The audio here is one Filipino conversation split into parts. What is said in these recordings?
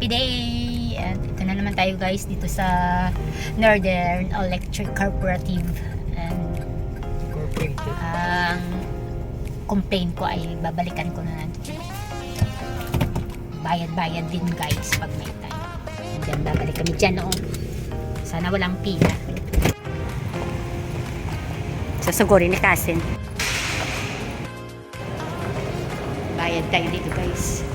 Happy day! At ito na naman tayo guys dito sa Northern Electric Cooperative. And Incorporated. ang complaint ko ay babalikan ko na lang. Bayad-bayad din guys pag may time. Then babalik kami dyan noon. Sana walang pila. Susugurin ni Kasin. Bayad tayo dito guys.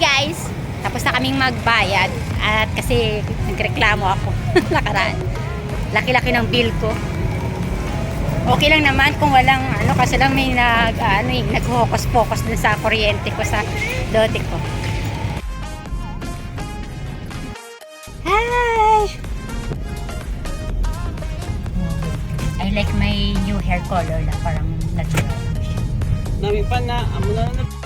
Guys, tapos na kaming magbayad at kasi nagreklamo ako nakaraan. Laki-laki ng bill ko. Okay lang naman kung walang ano kasi lang may nag ano eh, nag-focus-focus dun sa kuryente ko sa lote ko. Like my new hair color na parang natural. Dami pa na, amo na na.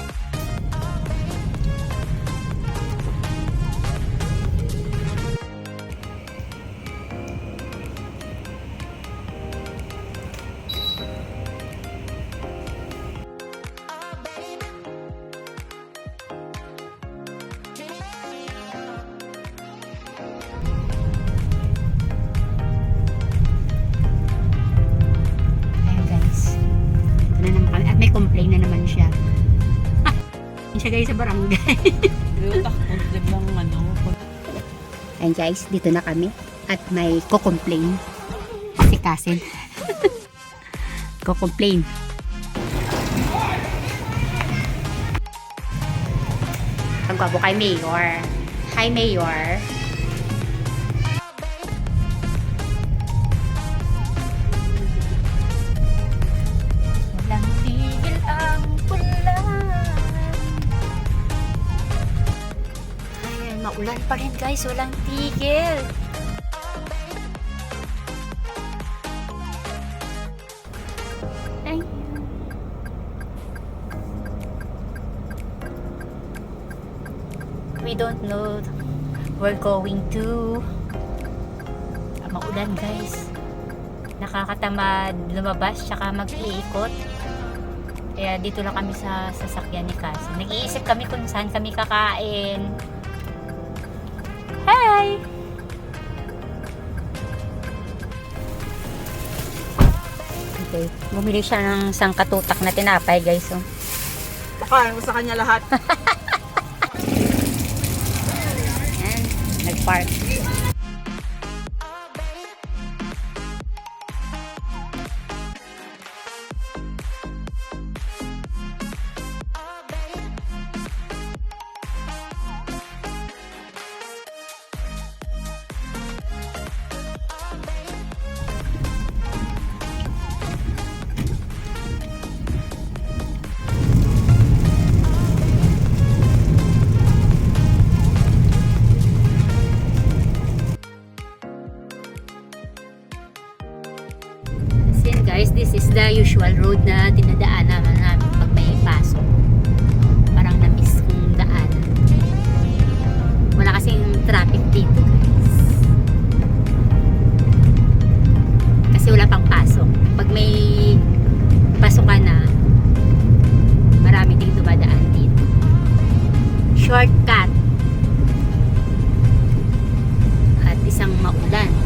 Ayun guys, dito na kami. At may ko-complain. Si Kasin. ko-complain. Ang gwapo kay Mayor. Hi Mayor. Maulan pa rin guys. Walang tigil. We don't know. We're going to maulan guys. Nakakatamad lumabas tsaka mag-iikot. Kaya dito lang kami sa sasakyan ni Kasi nag-iisip kami kung saan kami kakain Hi! Okay, bumili siya ng isang katutak na tinapay guys oh. Pakain mo sa kanya lahat. Ayan, nag-park. Guys, this is the usual road na dinadaanan namin pag may pasok. Parang na-miss kong daan. Wala kasing traffic dito guys. Kasi wala pang pasok. Pag may pasokan na, marami ding dumadaan dito. Shortcut. At isang maulan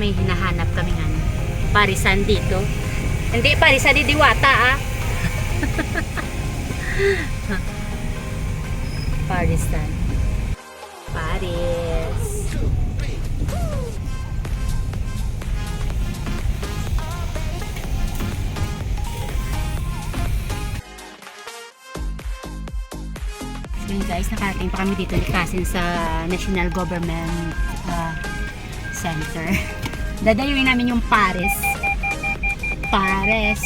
may hinahanap kami nga parisan dito. Hindi parisan di Diwata ah. parisan. Paris. So guys, nakarating pa kami dito ni Kasin sa National Government uh, Center. Dadayuin namin yung Paris. Paris.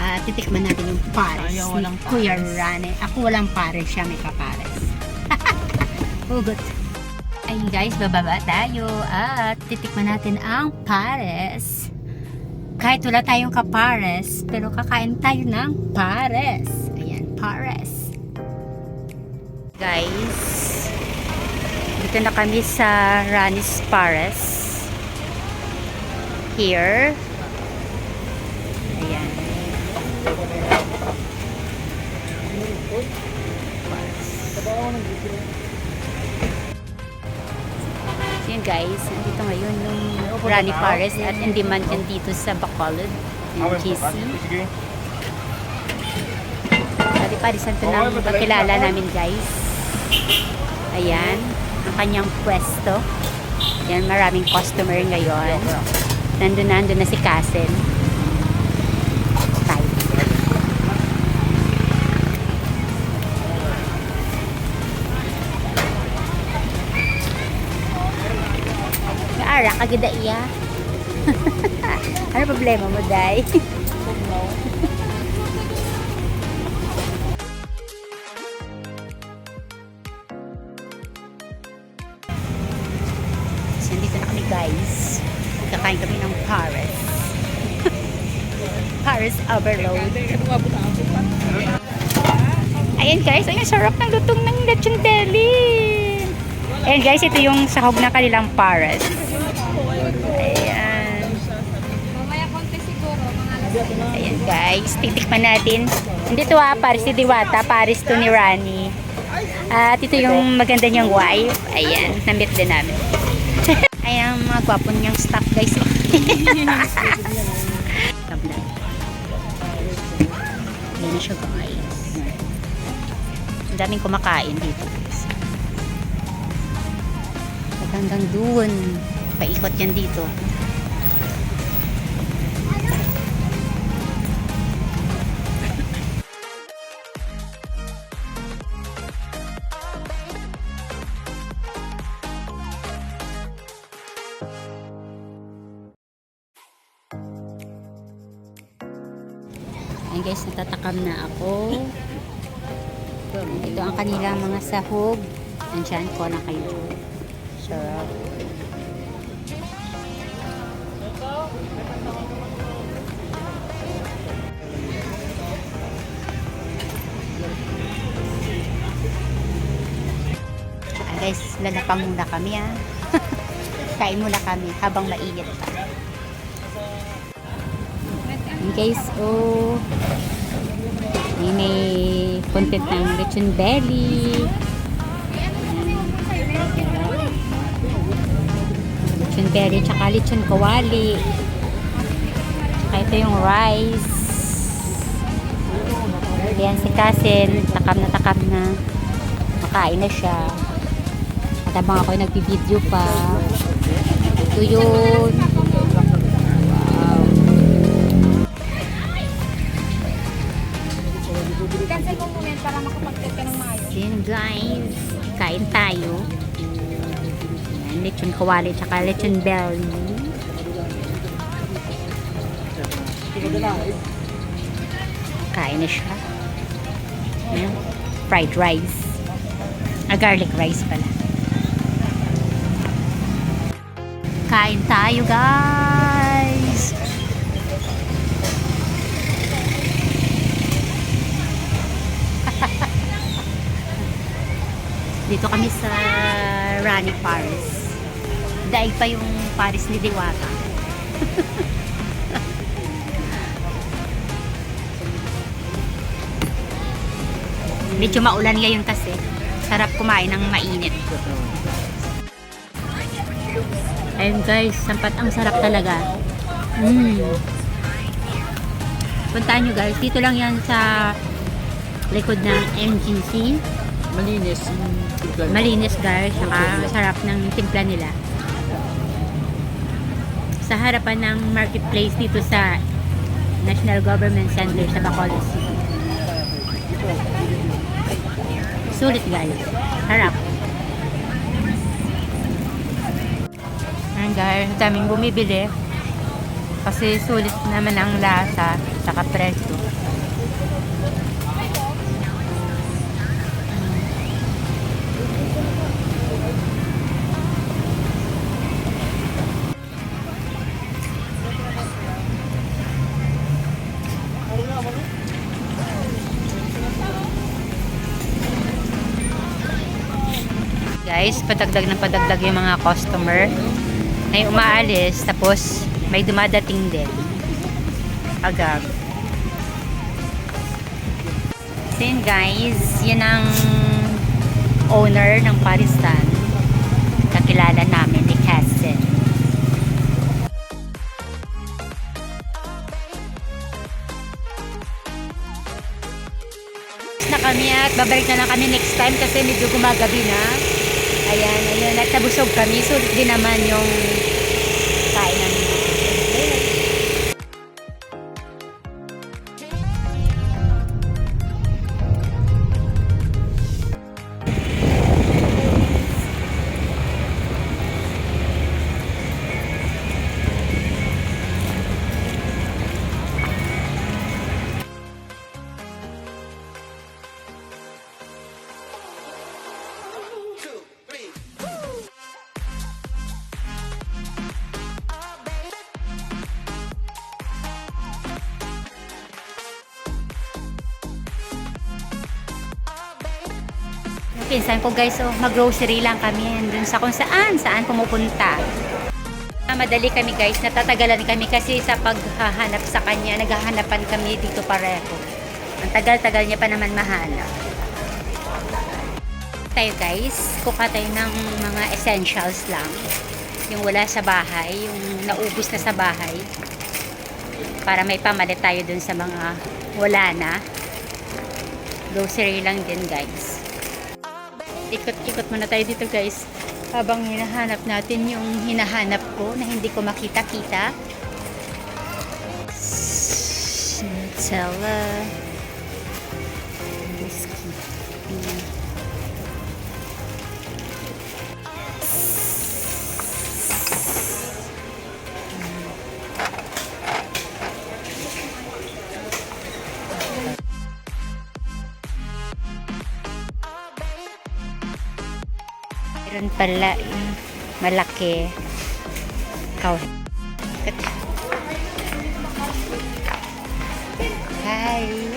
At titikman natin yung Paris Ayaw, ni walang Kuya Paris. Rane. Ako walang Paris, siya may kapares. Hugot. Ayun guys, bababa tayo at titikman natin ang Paris. Kahit wala tayong kapares, pero kakain tayo ng Pares. Ayan, Pares. Guys, dito na kami sa Ranis Pares. Here. Ayan. So yun guys, nandito ngayon yung Rani Pares at in demand yan dito sa Bacolod, yung GC. Rani Pares, ito na ang kakilala namin guys. Ayan, kanyang pwesto. Yan, maraming customer ngayon. Nandun na, nandun na si Kasen. Tayo. Ara, kagida iya. ano problema mo, Day? overload. Ayan guys, ang sarap ng lutong ng lechon belly. Ayan guys, ito yung sahog na kanilang Paris. Ayan. Mamaya konti siguro, mga Ayan guys, titikman natin. Hindi to ah, Paris ni Diwata, Paris to ni Rani. At ito yung maganda niyang wife. Ayan, nambit din namin. Ayan mga gwapo niyang staff guys. na siya guys. Ang daming kumakain dito guys. At hanggang doon, paikot yan dito. Ayan guys, natatakam na ako. Ito ang kanilang mga sahog. Andyan ko na kayo. Sarap. Ah, guys, lalapang muna kami ah. Kain muna kami habang mainit pa. Ayan, guys, oh. May, may content ng lechon belly. Lechon belly, tsaka lechon kawali. Tsaka ito yung rice. Ayan si Kasin, takam na takam na. Makain na siya. At habang ako nagbibideo pa. Ito yun. Guys, kain tayo. Yan, lechon kawali tsaka lechon belly. Kain na siya. Yan, fried rice. Ah, garlic rice pala. Kain tayo guys! Dito kami sa Rani Paris. Daig pa yung Paris ni Diwata. Medyo maulan ngayon kasi. Sarap kumain ng mainit. Ayun guys, sampat ang sarap talaga. Mm. Puntahan nyo guys, dito lang yan sa likod ng MGC. Malinis. Malinis guys, saka sarap ng timpla nila. Sa harapan ng marketplace dito sa National Government Center sa Bacolod City. Sulit guys. Harap. Ayan guys, daming bumibili. Kasi sulit naman ang lasa, saka presyo. Guys, padagdag ng padagdag yung mga customer. May umaalis, tapos may dumadating din. Agad. So guys, yun ang owner ng Paristan. Kakilala namin at babalik na lang kami next time kasi medyo gumagabi na. Ayan, ayun, at nabusog kami. Sulit din naman yung kain pinsan ko guys, oh, mag-grocery lang kami dun sa kung saan, saan pumupunta. Ah, Madali kami guys, natatagalan kami kasi sa paghahanap sa kanya, naghahanapan kami dito pareho. Ang tagal-tagal niya pa naman mahanap. Tayo guys, kuha tayo ng mga essentials lang. Yung wala sa bahay, yung naubos na sa bahay. Para may pamalit tayo dun sa mga wala na. Grocery lang din guys ikot-ikot muna tayo dito guys. Habang hinahanap natin yung hinahanap ko na hindi ko makita-kita. Nutella Meron pala yung malaki. Ikaw. Kaya.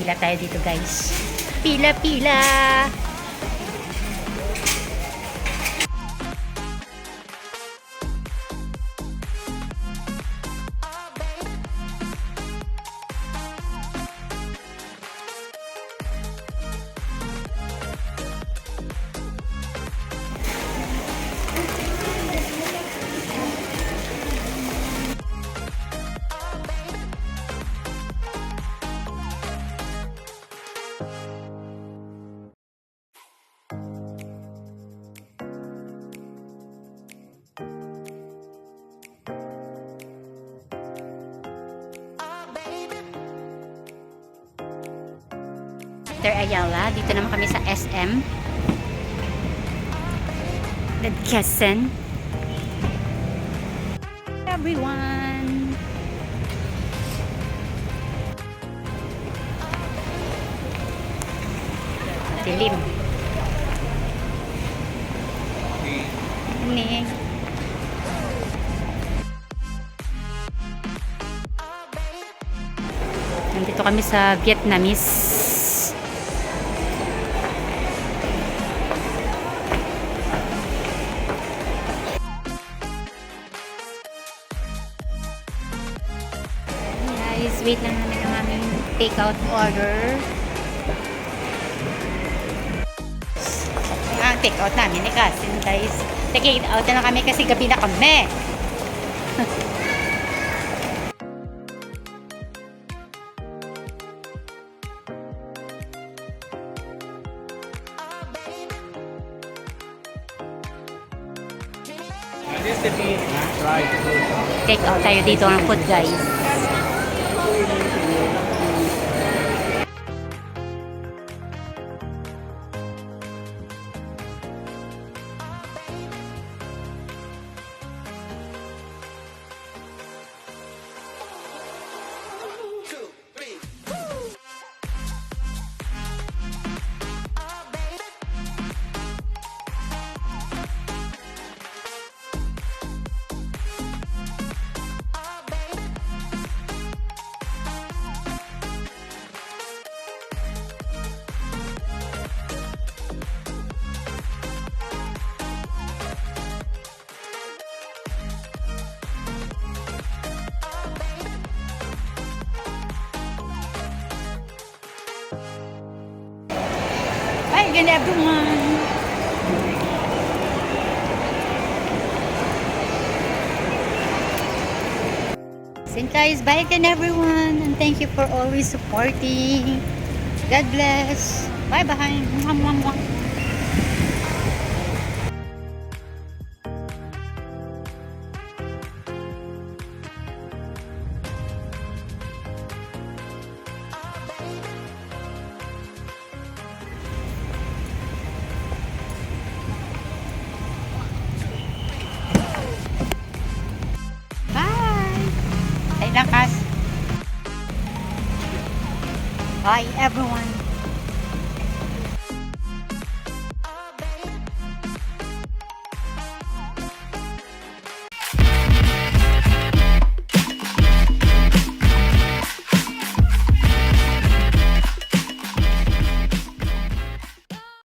Pila tayo dito guys. Pila, pila! After Ayala, dito naman kami sa SM. Nagkasan. Everyone! Dilim. Ni. Nandito kami sa Vietnamese. Guys, wait lang namin ang aming take-out order. Ang take-out namin ni Cousin, guys. Take-out na lang kami kasi gabi na kami. Take-out tayo dito ng food, guys. Again, everyone. So guys, bye again everyone and thank you for always supporting. God bless. Bye Ay lakas! Bye everyone!